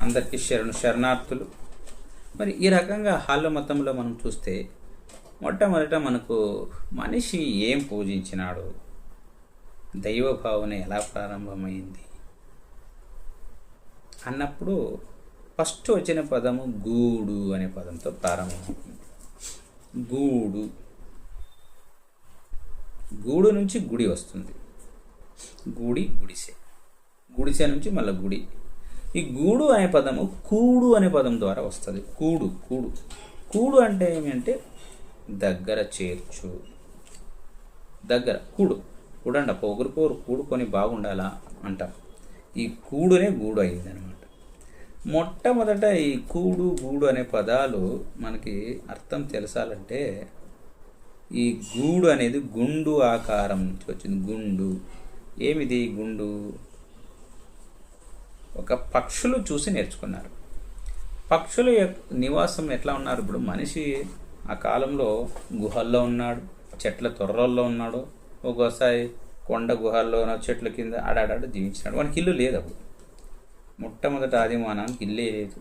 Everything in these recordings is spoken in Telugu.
అందరికీ శరణు శరణార్థులు. మరి ఈ రకంగా హాల్లో మతంలో మనం చూస్తే మొట్టమొదట మనకు మనిషి ఏం పూజించినాడు? దైవ భావన ఎలా ప్రారంభమైంది? అన్నప్పుడు ఫస్ట్ వచ్చిన పదము గూడు అనే పదంతో ప్రారంభమవుతుంది గూడు. గూడు నుంచి గుడి వస్తుంది. గుడి గుడిసె. గుడిసె నుంచి మళ్ళీ గుడి. ఈ గూడు అనే పదము కూడు అనే పదం ద్వారా వస్తుంది. కూడు కూడు. కూడు అంటే ఏమంటే దగ్గర చేర్చు. దగ్గర కూడు. కూడండి ఒకరికొరు కూడుకొని బాగుండాలా అంటాం. ఈ కూడునే గూడు అయింది అనమాట మొట్టమొదట ఈ కూడు గూడు అనే పదాలు మనకి అర్థం తెలుసాలంటే ఈ గూడు అనేది గుండు ఆకారం నుంచి వచ్చింది. గుండు. ఏమిది గుండు? ఒక పక్షులు చూసి నేర్చుకున్నారు. పక్షుల యొక్క నివాసం ఎట్లా ఉన్నారు? ఇప్పుడు మనిషి ఆ కాలంలో గుహల్లో ఉన్నాడు చెట్ల తొర్రల్లో ఉన్నాడు ఒక్కోసారి కొండ గుహల్లోనో చెట్ల కింద ఆడాడాడు జీవించినాడు. వానికి ఇల్లు లేదు అప్పుడు. మొట్టమొదట ఆదిమానానికి ఇల్లే లేదు.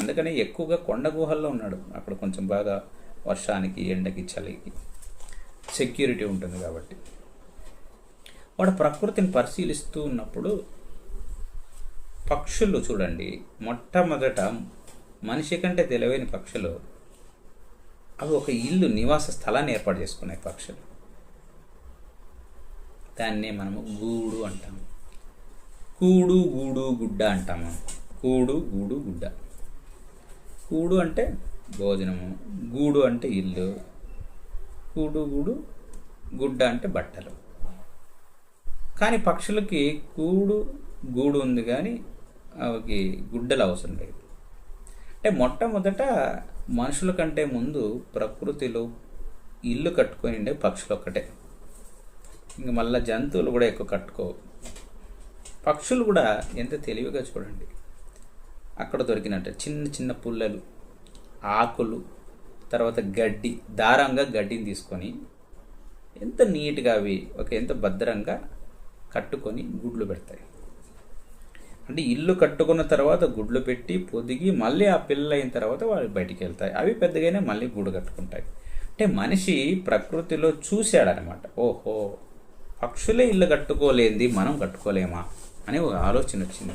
అందుకని ఎక్కువగా కొండ గుహల్లో ఉన్నాడు. అక్కడ కొంచెం బాగా వర్షానికి ఎండకి చలికి సెక్యూరిటీ ఉంటుంది కాబట్టి. వాడు ప్రకృతిని పరిశీలిస్తూ ఉన్నప్పుడు పక్షులు చూడండి. మొట్టమొదట మనిషి కంటే తెలివైన పక్షులు. అవి ఒక ఇల్లు నివాస స్థలాన్ని ఏర్పాటు చేసుకున్నాయి పక్షులు. దాన్నే మనము గూడు అంటాము కూడు గూడు గుడ్డ అంటాము కూడు గూడు గుడ్డ. కూడు అంటే భోజనము. గూడు అంటే ఇల్లు. కూడు గూడు గుడ్డ అంటే బట్టలు. కానీ పక్షులకి కూడు గూడు ఉంది కానీ అవి గుడ్డలు అవసరం లేదు. అంటే మొట్టమొదట మనుషుల కంటే ముందు ప్రకృతిలో ఇల్లు కట్టుకొని ఉండే పక్షులు ఒక్కటే. ఇంక మళ్ళీ జంతువులు కూడా ఎక్కువ కట్టుకోవు. పక్షులు కూడా ఎంత తెలివిగా చూడండి. అక్కడ దొరికినట్టు చిన్న చిన్న పుల్లలు ఆకులు తర్వాత గడ్డి దారంగా గడ్డిని తీసుకొని ఎంత నీట్గా అవి ఒక ఎంత భద్రంగా కట్టుకొని గుడ్లు పెడతాయి. అంటే ఇల్లు కట్టుకున్న తర్వాత గుడ్లు పెట్టి పొదిగి మళ్ళీ ఆ పిల్లలు అయిన తర్వాత వాళ్ళు బయటికి వెళ్తాయి. అవి పెద్దగానే మళ్ళీ గూడు కట్టుకుంటాయి. అంటే మనిషి ప్రకృతిలో చూశాడనమాట. ఓహో పక్షులే ఇల్లు కట్టుకోలేంది మనం కట్టుకోలేమా అని ఒక ఆలోచన వచ్చింది.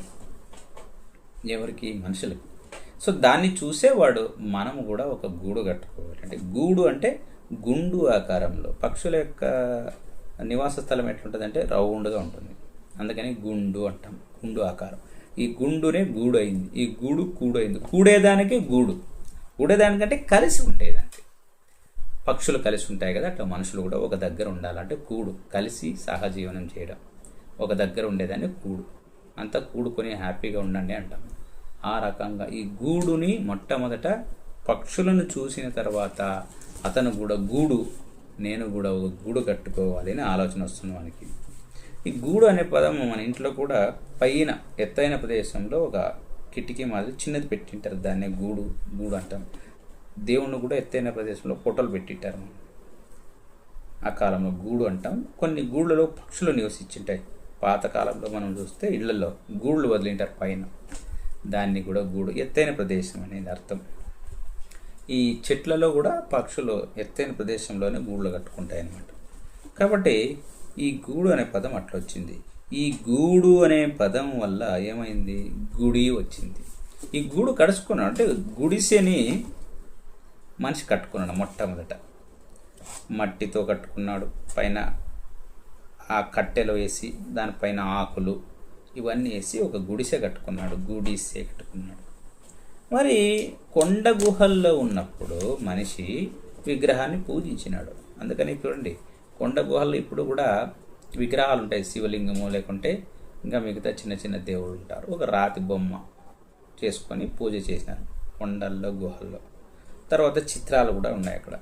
ఎవరికి? మనుషులకి. సో దాన్ని చూసేవాడు మనం కూడా ఒక గూడు కట్టుకోవాలి. అంటే గూడు అంటే గుండు ఆకారంలో. పక్షుల యొక్క నివాస స్థలం ఎట్లుంటుంది రౌండ్గా ఉంటుంది. అందుకని గుండు అంటాం. గుండు ఆకారం. ఈ గుండునే గూడు అయింది ఈ గూడు కూడు అయింది కూడేదానికి గూడు. కూడేదానికంటే కలిసి ఉండేదానికి. పక్షులు కలిసి ఉంటాయి కదా అట్లా మనుషులు కూడా ఒక దగ్గర ఉండాలంటే కూడు కలిసి సహజీవనం చేయడం. ఒక దగ్గర ఉండేదాన్ని కూడు. అంతా కూడుకొని హ్యాపీగా ఉండండి అంటాం. ఆ రకంగా ఈ గూడుని మొట్టమొదట పక్షులను చూసిన తర్వాత అతను కూడా గూడు నేను కూడా ఒక గూడు కట్టుకోవాలి అని ఆలోచన వస్తుంది మనకి. ఈ గూడు అనే పదం మన ఇంట్లో కూడా పైన ఎత్తైన ప్రదేశంలో ఒక కిటికీ మాదిరి చిన్నది పెట్టింటారు. దాన్నే గూడు గూడు అంటాం. దేవుణ్ణి కూడా ఎత్తైన ప్రదేశంలో ఫోటోలు పెట్టింటారు. ఆ కాలంలో గూడు అంటాం. కొన్ని గూళ్ళలో పక్షులు నివసించింటాయి. పాతకాలంలో మనం చూస్తే ఇళ్ళలో గూళ్ళు వదిలింటారు పైన. దాన్ని కూడా గూడు ఎత్తైన ప్రదేశం అనేది అర్థం. ఈ చెట్లలో కూడా పక్షులు ఎత్తైన ప్రదేశంలోనే గూళ్ళు కట్టుకుంటాయి అన్నమాట కాబట్టి ఈ గూడు అనే పదం అట్లా వచ్చింది ఈ గూడు అనే పదం వల్ల ఏమైంది? గుడి వచ్చింది. ఈ గూడు కడుచుకున్నాడు. అంటే గుడిసెని మనిషి కట్టుకున్నాడు మొట్టమొదట. మట్టితో కట్టుకున్నాడు. పైన ఆ కట్టెలు వేసి దానిపైన ఆకులు ఇవన్నీ వేసి ఒక గుడిసె కట్టుకున్నాడు. గుడిసె కట్టుకున్నాడు. మరి కొండ గుహల్లో ఉన్నప్పుడు మనిషి విగ్రహాన్ని పూజించినాడు. అందుకని చూడండి కొండ గుహల్లో ఇప్పుడు కూడా విగ్రహాలు ఉంటాయి శివలింగము లేకుంటే ఇంకా మిగతా చిన్న చిన్న దేవుళ్ళు ఉంటారు. ఒక రాతి బొమ్మ చేసుకొని పూజ చేసినారు కొండల్లో గుహల్లో. తర్వాత చిత్రాలు కూడా ఉన్నాయి అక్కడ.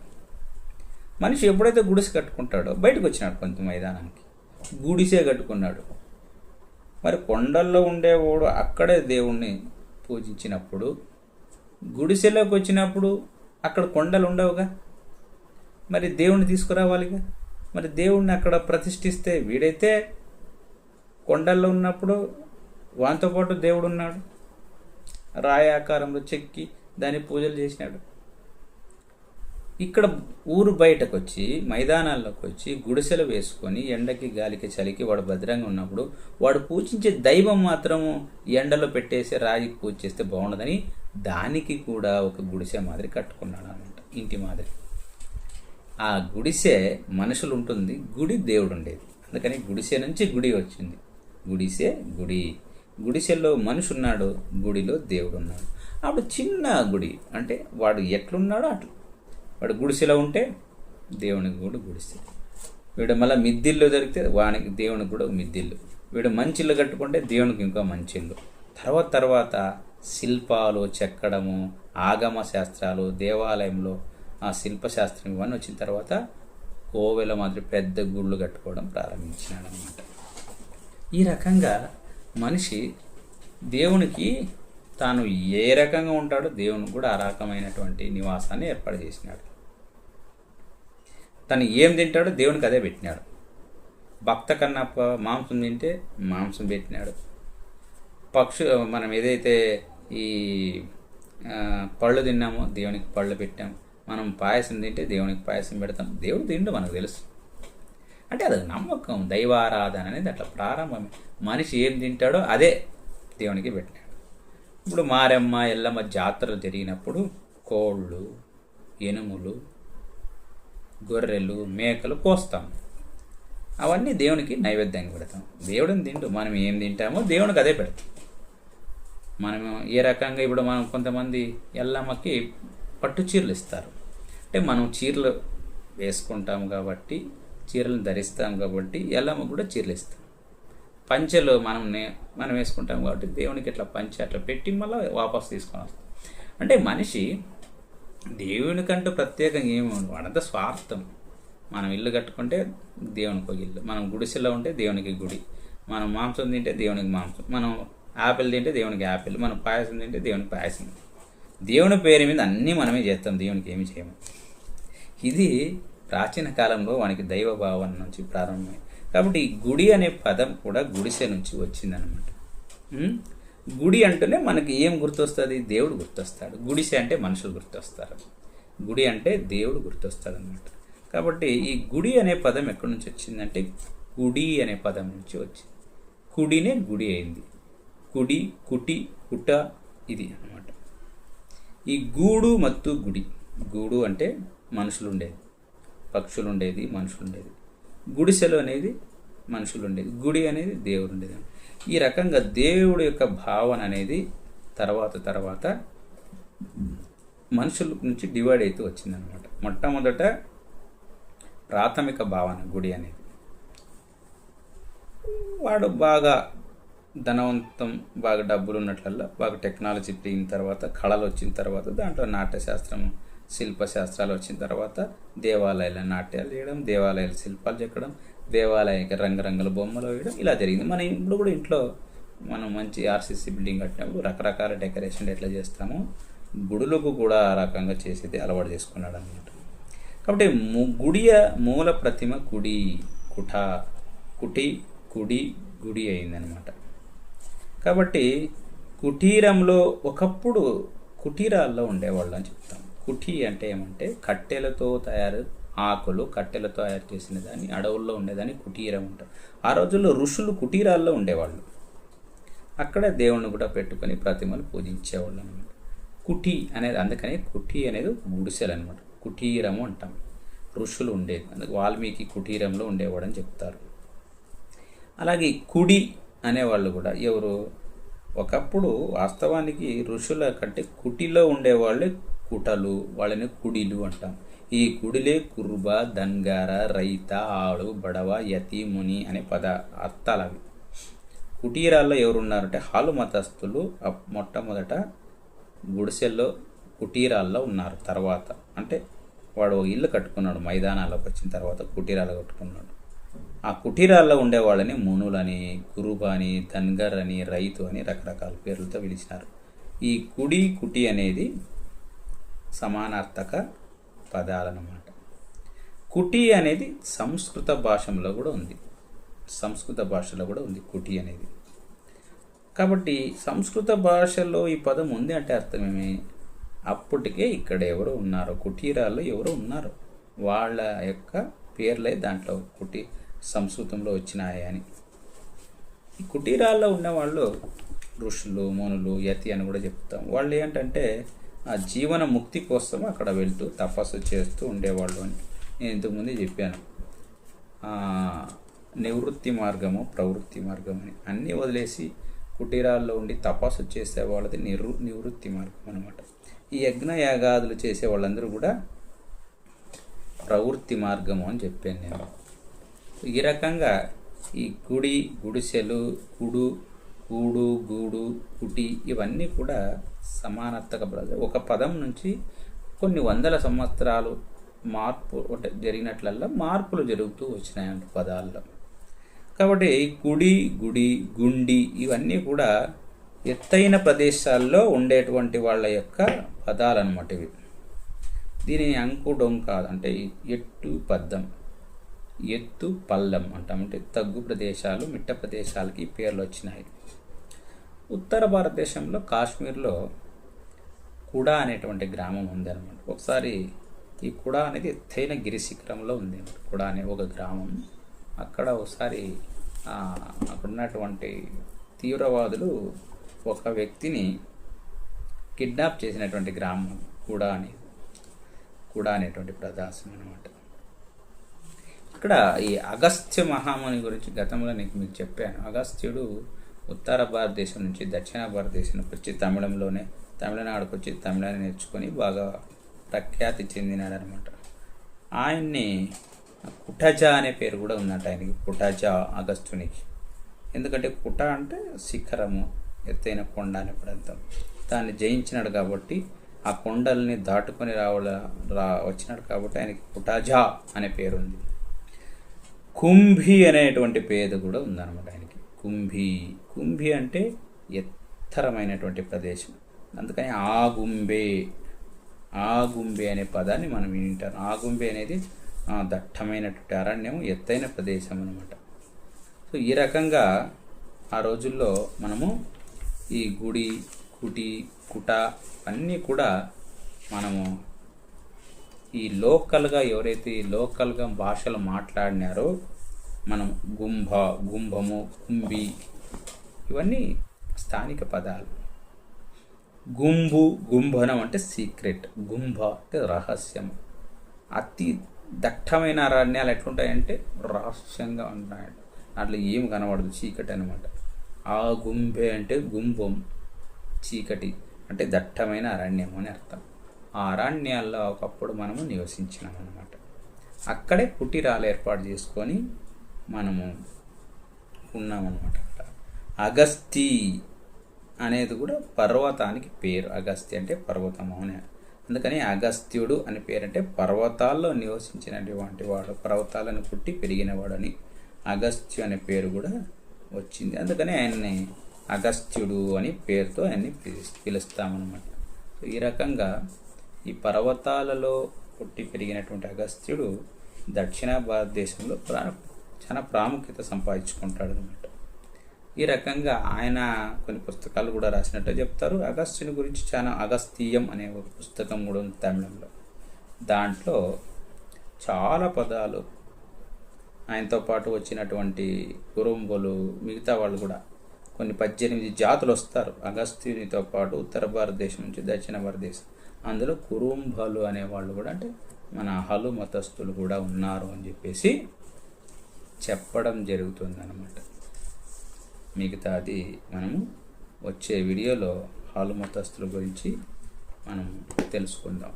మనిషి ఎప్పుడైతే గుడిసె కట్టుకుంటాడో బయటకు వచ్చినాడు కొంత మైదానానికి. గుడిసే కట్టుకున్నాడు. మరి కొండల్లో ఉండేవాడు అక్కడే దేవుణ్ణి పూజించినప్పుడు గుడిసెలోకి వచ్చినప్పుడు అక్కడ కొండలు ఉండవుగా? మరి దేవుణ్ణి తీసుకురావాలిగా? మరి దేవుణ్ణి అక్కడ ప్రతిష్ఠిస్తే వీడైతే కొండల్లో ఉన్నప్పుడు వానితో పాటు దేవుడు ఉన్నాడు. రాయి ఆకారంలో చెక్కి దాన్ని పూజలు చేసినాడు. ఇక్కడ ఊరు బయటకు వచ్చి మైదానాల్లోకి వచ్చి గుడిసెలు వేసుకొని ఎండకి గాలికి చలికి వాడు భద్రంగా ఉన్నప్పుడు వాడు పూజించే దైవం మాత్రం ఎండలో పెట్టేసి రాయికి పూజ చేస్తే బాగుండదని దానికి కూడా ఒక గుడిసె మాదిరి కట్టుకున్నాడు అనమాట ఇంటి మాదిరి. ఆ గుడిసె మనుషులు ఉంటుంది గుడి దేవుడు ఉండేది అందుకని గుడిసె నుంచి గుడి వచ్చింది. గుడిసె గుడి. గుడిసెలో మనిషి ఉన్నాడు గుడిలో దేవుడు ఉన్నాడు అప్పుడు చిన్న గుడి. అంటే వాడు ఎట్లున్నాడో అట్లు. వాడు గుడిసెలో ఉంటే దేవునికి కూడా గుడిసె. వీడు మళ్ళీ మిద్దిల్లు దొరికితే వానికి దేవునికి కూడా మిద్దిల్లు. వీడు మంచి ఇల్లు కట్టుకుంటే దేవునికి ఇంకో మంచిళ్ళు తర్వాత తర్వాత శిల్పాలు చెక్కడము ఆగమ శాస్త్రాలు దేవాలయంలో ఆ శిల్పశాస్త్రం ఇవన్నీ వచ్చిన తర్వాత కోవెల మాదిరి పెద్ద గుళ్ళు కట్టుకోవడం ప్రారంభించినాడనమాట. ఈ రకంగా మనిషి దేవునికి తాను ఏ రకంగా ఉంటాడో దేవునికి కూడా ఆ రకమైనటువంటి నివాసాన్ని ఏర్పాటు చేసినాడు. తను ఏం తింటాడో దేవునికి అదే పెట్టినాడు. భక్త కన్నప్ప మాంసం తింటే మాంసం పెట్టినాడు. పక్షు మనం ఏదైతే ఈ పళ్ళు తిన్నామో దేవునికి పళ్ళు పెట్టాము మనం పాయసం తింటే దేవునికి పాయసం పెడతాం. దేవుడు తిండు మనకు తెలుసు. అంటే అది నమ్మకం దైవారాధన అనేది అట్లా ప్రారంభమే. మనిషి ఏం తింటాడో అదే దేవునికి పెట్టినాడు. ఇప్పుడు మారెమ్మ ఎల్లమ్మ జాతరలు జరిగినప్పుడు కోళ్ళు ఎనుములు గొర్రెలు మేకలు కోస్తాం. అవన్నీ దేవునికి నైవేద్యంగా పెడతాం. దేవుడిని తిండు. మనం ఏం తింటామో దేవునికి అదే పెడతాం. మనం ఏ రకంగా ఇప్పుడు మనం కొంతమంది ఎల్లమ్మకి పట్టు చీరలు ఇస్తారు. అంటే మనం చీరలు వేసుకుంటాం కాబట్టి చీరలను ధరిస్తాం కాబట్టి ఎల్లమ్మ కూడా చీరలు ఇస్తాం పంచెలు మనం మనం వేసుకుంటాం కాబట్టి దేవునికి ఇట్లా పంచె అట్లా పెట్టి మళ్ళీ వాపస్ తీసుకొని వస్తాం. అంటే మనిషి దేవునికంటూ ప్రత్యేకంగా ఏమి ఉండదు. వాడంతా స్వార్థం. మనం ఇల్లు కట్టుకుంటే దేవునికి ఒక ఇల్లు. మనం గుడిసెలో ఉంటే దేవునికి గుడి. మనం మాంసం తింటే దేవునికి మాంసం. మనం యాపిల్ తింటే దేవునికి యాపిల్ మనం పాయసం తింటే దేవునికి పాయసం. దేవుని పేరు మీద అన్నీ మనమే చేస్తాం. దేవునికి ఏమి చేయము. ఇది ప్రాచీన కాలంలో వానికి దైవ భావన నుంచి ప్రారంభమై కాబట్టి గుడి అనే పదం కూడా గుడిసె నుంచి వచ్చిందనమాట గుడి అంటేనే మనకి ఏం గుర్తొస్తుంది? దేవుడు గుర్తొస్తాడు. గుడిసె అంటే మనుషులు గుర్తొస్తారు. గుడి అంటే దేవుడు గుర్తొస్తాడు అనమాట కాబట్టి ఈ గుడి అనే పదం ఎక్కడి నుంచి వచ్చిందంటే కుడి అనే పదం నుంచి వచ్చింది. కుడినే గుడి అయింది. కుడి కుటి కుట ఇది అనమాట ఈ గూడు మత్తు గుడి. గూడు అంటే మనుషులు ఉండేది పక్షులు ఉండేది మనుషులు ఉండేది గుడిసెలు అనేది మనుషులు ఉండేది గుడి అనేది దేవుడు ఉండేది ఈ రకంగా దేవుడు యొక్క భావన అనేది తర్వాత తర్వాత మనుషుల నుంచి డివైడ్ అవుతూ వచ్చిందనమాట. మొట్టమొదట ప్రాథమిక భావన గుడి అనేది. వాడు బాగా ధనవంతం బాగా డబ్బులు ఉన్నట్లల్లా బాగా టెక్నాలజీ పెరిగిన తర్వాత కళలు వచ్చిన తర్వాత దాంట్లో నాట్యశాస్త్రం శిల్పశాస్త్రాలు వచ్చిన తర్వాత దేవాలయాల నాట్యాలు వేయడం దేవాలయాల శిల్పాలు చెక్కడం దేవాలయానికి రంగురంగుల బొమ్మలు వేయడం ఇలా జరిగింది. మన ఇప్పుడు కూడా ఇంట్లో మనం మంచి ఆర్సీసీ బిల్డింగ్ కట్టినప్పుడు రకరకాల డెకరేషన్ ఎట్లా చేస్తామో గుడులకు కూడా ఆ రకంగా చేసేది అలవాటు చేసుకున్నాడు అనమాట కాబట్టి గుడియ మూల ప్రతిమ కుడి కుఠ కుటి కుడి గుడి అయిందనమాట కాబట్టి కుటీరంలో ఒకప్పుడు కుటీరాల్లో ఉండేవాళ్ళు అని చెప్తాం. కుఠి అంటే ఏమంటే కట్టెలతో తయారు ఆకులు కట్టెలతో తయారు చేసిన దాన్ని అడవుల్లో ఉండేదాన్ని కుటీరం అంటారు. ఆ రోజుల్లో ఋషులు కుటీరాల్లో ఉండేవాళ్ళు. అక్కడ దేవుణ్ణి కూడా పెట్టుకొని ప్రతిమలు పూజించేవాళ్ళు అనమాట కుటి అనేది అందుకని కుటి అనేది గుడిసెలు అనమాట కుటీరము అంటాం. ఋషులు ఉండేది. అందుకు వాల్మీకి కుటీరంలో ఉండేవాడని చెప్తారు. అలాగే కుడి అనేవాళ్ళు కూడా ఎవరు? ఒకప్పుడు వాస్తవానికి ఋషుల కంటే కుటిలో ఉండేవాళ్ళే కుటలు వాళ్ళని కుడిలు అంటాం. ఈ కుడిలే కుర్బ ధన్గార రైత ఆడు బడవ యతి ముని అనే పద అర్థాలు అవి కుటీరాల్లో ఎవరున్నారంటే హాలు మతస్థులు మొట్టమొదట గుడిసెల్లో కుటీరాల్లో ఉన్నారు తర్వాత. అంటే వాడు ఒక ఇల్లు కట్టుకున్నాడు మైదానాలకు వచ్చిన తర్వాత కుటీరాలు కట్టుకున్నాడు. ఆ కుటీరాల్లో ఉండేవాళ్ళని మునులని కురుబ అని ధన్గర్ అని రైతు అని రకరకాల పేర్లతో పిలిచినారు. ఈ కుడి కుటి అనేది సమానార్థక పదాలన్నమాట. కుటి అనేది సంస్కృత భాషలో కూడా ఉంది. సంస్కృత భాషలో కూడా ఉంది కుటి అనేది. కాబట్టి సంస్కృత భాషలో ఈ పదం ఉంది అంటే అర్థమేమి? అప్పటికే ఇక్కడ ఎవరు ఉన్నారు కుటీరాల్లో ఎవరు ఉన్నారు వాళ్ళ యొక్క పేర్లే దాంట్లో కుటీ సంస్కృతంలో వచ్చినాయి అని. ఈ కుటీరాల్లో ఉన్నవాళ్ళు ఋషులు మునులు యతి అని కూడా చెప్తాం. వాళ్ళు ఏంటంటే ఆ జీవన ముక్తి కోసం అక్కడ వెళ్తూ తపస్సు చేస్తూ ఉండేవాళ్ళు అని నేను ఇంతకుముందే చెప్పాను. నివృత్తి మార్గము ప్రవృత్తి మార్గం అని. అన్నీ వదిలేసి కుటీరాల్లో ఉండి తపస్సు చేసే వాళ్ళది నిరు నివృత్తి మార్గం అనమాట ఈ యజ్ఞ యాగాదులు చేసే వాళ్ళందరూ కూడా ప్రవృత్తి మార్గము అని చెప్పాను నేను. ఈ రకంగా ఈ గుడి గుడిసెలు గుడు గూడు గూడు కుటి ఇవన్నీ కూడా సమానార్థక పదాలు ఒక పదం నుంచి కొన్ని వందల సంవత్సరాలు మార్పు అంటే జరిగినట్లల్లా మార్పులు జరుగుతూ వచ్చినాయి పదాల్లో. కాబట్టి గుడి గుడి గుండి ఇవన్నీ కూడా ఎత్తైన ప్రదేశాల్లో ఉండేటువంటి వాళ్ళ యొక్క పదాలు అనమాట ఇవి. దీనిని అంకుడం డొంక అంటే ఎట్టు పద్దం. ఎత్తు పల్లం అంటాం అంటే తగ్గు ప్రదేశాలు మిట్ట ప్రదేశాలకి పేర్లు వచ్చినాయి. ఉత్తర భారతదేశంలో కాశ్మీర్లో కుడా అనేటువంటి గ్రామం ఉందన్నమాట. ఒకసారి ఈ కుడా అనేది ఎత్తైన గిరి శిఖరంలో ఉంది కుడా అనే ఒక గ్రామం. అక్కడ ఒకసారి అక్కడ ఉన్నటువంటి తీవ్రవాదులు ఒక వ్యక్తిని కిడ్నాప్ చేసినటువంటి గ్రామం కుడా అనేది కుడా అనేటువంటి ప్రదేశం అనమాట ఇక్కడ ఈ అగస్త్య మహాముని గురించి గతంలో నీకు మీకు చెప్పాను. అగస్త్యుడు ఉత్తర భారతదేశం నుంచి దక్షిణ భారతదేశానికి వచ్చి తమిళంలోనే తమిళనాడుకు వచ్చి తమిళాన్ని నేర్చుకొని బాగా ప్రఖ్యాతి చెందినాడనమాట. ఆయన్ని కుటజ అనే పేరు కూడా ఉందంట ఆయనకి కుటజ అగస్తునికి ఎందుకంటే కుట అంటే శిఖరము ఎత్తైన కొండ అనే ప్రాంతం దాన్ని జయించినాడు కాబట్టి ఆ కొండల్ని దాటుకొని రావడ రా వచ్చినాడు కాబట్టి ఆయనకి కుటాజా అనే పేరు ఉంది కుంభి అనేటువంటి పేరు కూడా ఉందన్నమాట ఆయనకి. కుంభి. కుంభి అంటే ఎత్తరమైనటువంటి ప్రదేశం. అందుకని ఆగుంబే. ఆగుంబే అనే పదాన్ని మనం వింటాం. ఆగుంబే అనేది దట్టమైనటువంటి అరణ్యం ఎత్తైన ప్రదేశం అనమాట సో ఈ రకంగా ఆ రోజుల్లో మనము ఈ గుడి కుటి కుట అన్నీ కూడా మనము ఈ లోకల్గా ఎవరైతే ఈ లోకల్గా భాషలు మాట్లాడినారో మనం గుంభ గుంభము కుంభి ఇవన్నీ స్థానిక పదాలు. గుంబు గుంభనం అంటే సీక్రెట్. గుంభ అంటే రహస్యం. అతి దట్టమైన అరణ్యాలు ఎట్లుంటాయంటే రహస్యంగా ఉంటాయి అట్లా ఏం కనబడదు చీకటి అనమాట ఆ గుంభే అంటే గుంభం చీకటి అంటే దట్టమైన అరణ్యం అని అర్థం. ఆ అరణ్యాల్లో ఒకప్పుడు మనము నివసించినాం అనమాట అక్కడే కుటీరాలు ఏర్పాటు చేసుకొని మనము ఉన్నామన్నమాట. అక్కడ అగస్తి అనేది కూడా పర్వతానికి పేరు. అగస్తి అంటే పర్వతము అని. అందుకని అగస్త్యుడు అని పేరు అంటే పర్వతాల్లో నివసించినటువంటి వాడు పర్వతాలను పుట్టి పెరిగినవాడని అగస్త్యు అనే పేరు కూడా వచ్చింది. అందుకని ఆయన్ని అగస్త్యుడు అని పేరుతో ఆయన్ని పిలు- పిలుస్తామన్నమాట. సో ఈ రకంగా ఈ పర్వతాలలో పుట్టి పెరిగినటువంటి అగస్త్యుడు దక్షిణ భారతదేశంలో ప్రాణ చాలా ప్రాముఖ్యత సంపాదించుకుంటాడు అనమాట ఈ రకంగా ఆయన కొన్ని పుస్తకాలు కూడా రాసినట్టు చెప్తారు. అగస్త్యుని గురించి చాలా అగస్తీయం అనే ఒక పుస్తకం కూడా ఉంది తమిళంలో. దాంట్లో చాలా పదాలు ఆయనతో పాటు వచ్చినటువంటి కురుంబులు మిగతా వాళ్ళు కూడా కొన్ని పద్దెనిమిది జాతులు వస్తారు. అగస్త్యునితో పాటు ఉత్తర భారతదేశం నుంచి దక్షిణ భారతదేశం. అందులో కురుంబలు అనేవాళ్ళు కూడా అంటే మన హలు మతస్థులు కూడా ఉన్నారు అని చెప్పేసి చెప్పడం జరుగుతుంది అనమాట మిగతాది మనము వచ్చే వీడియోలో హాలు మతస్థుల గురించి మనం తెలుసుకుందాం.